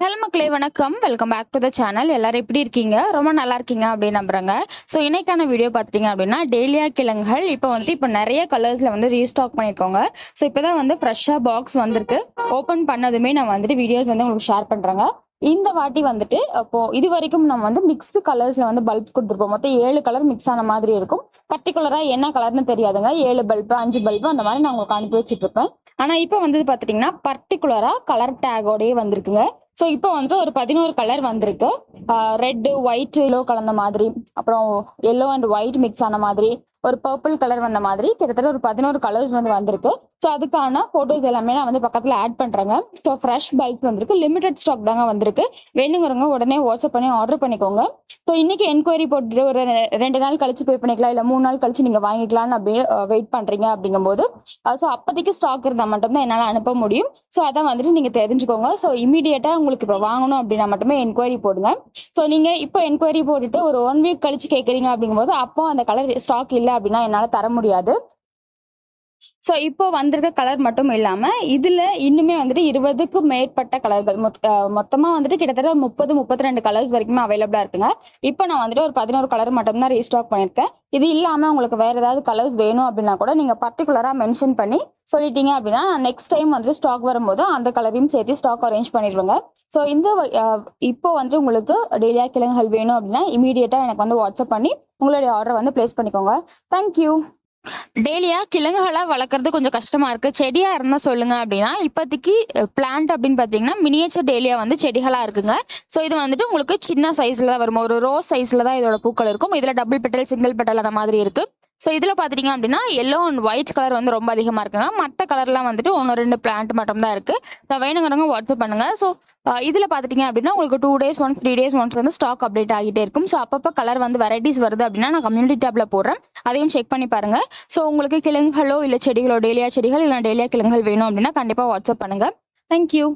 Hello மக்களே வணக்கம். Welcome back to the channel எல்லாரும் எப்படி இருக்கீங்க? ரொம்ப நல்லா இருக்கீங்க அப்படின்னு நம்புறாங்க. ஸோ இன்னைக்கான வீடியோ பார்த்துட்டீங்க அப்படின்னா டெய்லியா கிழங்குகள். இப்போ வந்து இப்போ நிறைய கலர்ஸ்ல வந்து ரீஸ்டாக் பண்ணியிருக்கோங்க. ஸோ இப்போதான் வந்து ஃப்ரெஷ்ஷாக பாக்ஸ் வந்திருக்கு. ஓப்பன் பண்ணதுமே நான் வந்துட்டு வீடியோஸ் வந்து உங்களுக்கு ஷேர் பண்றேங்க. இந்த வாட்டி வந்துட்டு அப்போ இது வரைக்கும் நம்ம வந்து மிக்ஸ்டு கலர்ஸ்ல வந்து பல்ப் கொடுத்துருப்போம். மொத்தம் ஏழு கலர் மிக்ஸ் ஆன மாதிரி இருக்கும். பர்டிகுலரா என்ன கலர்னு தெரியாதுங்க. ஏழு பல்பு அஞ்சு பல்பு அந்த மாதிரி நான் உங்களுக்கு அனுப்பி வச்சுட்டு இருப்பேன். ஆனா இப்போ வந்து பாத்துட்டீங்கன்னா பர்டிகுலரா கலர் டேகோடயே வந்திருக்குங்க. ஸோ இப்போ வந்து ஒரு பதினோரு கலர் வந்திருக்கு. ரெட்டு ஒயிட் எல்லோ கலந்த மாதிரி. அப்புறம் எல்லோ அண்ட் ஒயிட் மிக்ஸ் ஆன மாதிரி. ஒரு பர்பிள் கலர் வந்த மாதிரி கிட்டத்தட்ட ஒரு பதினோரு கலர்ஸ் வந்து வந்திருக்கு. ஸோ அதுக்கான ஃபோட்டோஸ் எல்லாமே நான் வந்து பக்கத்தில் ஆட் பண்ணுறேங்க ஸோ ஃப்ரெஷ் பல்ப்ஸ் வந்திருக்கு. லிமிடெட் ஸ்டாக் தாங்க வந்திருக்கு. வேணுங்கிறவங்க உடனே வாட்ஸ்அப் பண்ணி ஆர்டர் பண்ணிக்கோங்க. ஸோ இன்னைக்கு என்கொயரி போட்டு ஒரு ரெ- ரெண்டு நாள் கழிச்சு பே பண்ணிக்கலாம். இல்லை மூணு நாள் கழிச்சு நீங்கள் வாங்கிக்கலாம்னு அப்படியே வெயிட் பண்ணுறீங்க அப்படிங்கும்போது ஸோ அப்போதைக்கு ஸ்டாக் இருந்தால் மட்டும்தான் என்னால் அனுப்ப முடியும். ஸோ அதான் வந்துட்டு நீங்கள் தெரிஞ்சுக்கோங்க. ஸோ இமீடியட்டாக உங்களுக்கு இப்போ வாங்கணும் அப்படின்னா மட்டுமே என்கொயரி போடுங்க. ஸோ நீங்கள் இப்போ என்கொயரி போட்டுட்டு ஒரு ஒன் வீக் கழிச்சு கேட்குறீங்க அப்படிங்கும்போது அப்போ அந்த கலர் ஸ்டாக் இல்லை அப்படின்னா என்னால் தர முடியாது. ஸோ இப்போ வந்திருக்க கலர் மட்டும் இல்லாமல் இதில் இன்னுமே வந்துட்டு இருபதுக்கும் மேற்பட்ட கலர்கள் மொத்தமாக வந்துட்டு கிட்டத்தட்ட முப்பது முப்பத்தி ரெண்டு கலர்ஸ் வரைக்குமே அவைலபிளாக இருக்குங்க. இப்போ நான் வந்துட்டு ஒரு பதினோரு கலர் மட்டும் தான் ரீஸ்டாக் பண்ணியிருக்கேன். இது இல்லாமல் உங்களுக்கு வேறு ஏதாவது கலர்ஸ் வேணும் அப்படின்னா கூட நீங்கள் பர்டிகுலராக மென்ஷன் பண்ணி சொல்லிட்டீங்க அப்படின்னா நெக்ஸ்ட் டைம் வந்துட்டு ஸ்டாக் வரும்போது அந்த கலரையும் சேர்த்து ஸ்டாக் அரேஞ்ச் பண்ணிடுவாங்க. ஸோ இந்த இப்போ வந்துட்டு உங்களுக்கு டெய்லியாக கிழங்குகள் வேணும் அப்படின்னா இமீடியட்டாக எனக்கு வந்து வாட்ஸ்அப் பண்ணி உங்களுடைய ஆர்டர் வந்து பிளேஸ் பண்ணிக்கோங்க. தேங்க்யூ டெய்லியா கிழங்குகளா வளர்க்குறது கொஞ்சம் கஷ்டமா இருக்கு. செடியா இருந்தா சொல்லுங்க அப்படின்னா இப்போதைக்கு பிளான்ட் அப்படின்னு பாத்தீங்கன்னா மினியேச்சர் டெய்லியா வந்து செடிகளா இருக்குங்க. ஸோ இது வந்துட்டு உங்களுக்கு சின்ன சைஸ்ல தான் வரும்? ஒரு ரோஸ் சைஸ்ல தான் இதோட பூக்கள் இருக்கும். இதுல டபுள் பெட்டல் சிங்கிள் பெட்டல் அந்த மாதிரி இருக்கு. ஸோ இதில் பார்த்துட்டிங்க அப்படின்னா எல்லோ அண்ட் ஒயிட் கலர் வந்து ரொம்ப அதிகமாக இருக்குங்க. மற்ற கலர்லாம் வந்துட்டு ஒன்று ரெண்டு பிளான்ட் மட்டும் தான் இருக்குது ஸோ வேணுங்கிறவங்க வாட்ஸ்அப் பண்ணுங்கள் ஸோ இதில் பார்த்துட்டிங்க அப்படின்னா உங்களுக்கு two days once three days once வந்து ஸ்டாக் அப்டேட் ஆகிட்டே இருக்கும். ஸோ அப்பப்போ கலர் வந்து வெரைட்டிஸ் வருது அப்படின்னா நான் கம்யூனிட்டி டேப்பில் போடுறேன். அதையும் செக் பண்ணி பாருங்கள் ஸோ உங்களுக்கு கிழங்குகளோ இல்லை செடிகளோ டெய்லியாக செடிகள் இல்லை டெய்லியாக கிழங்குகள் வேணும் அப்படின்னா கண்டிப்பாக வாட்ஸ்அப் பண்ணுங்க. தேங்க்யூ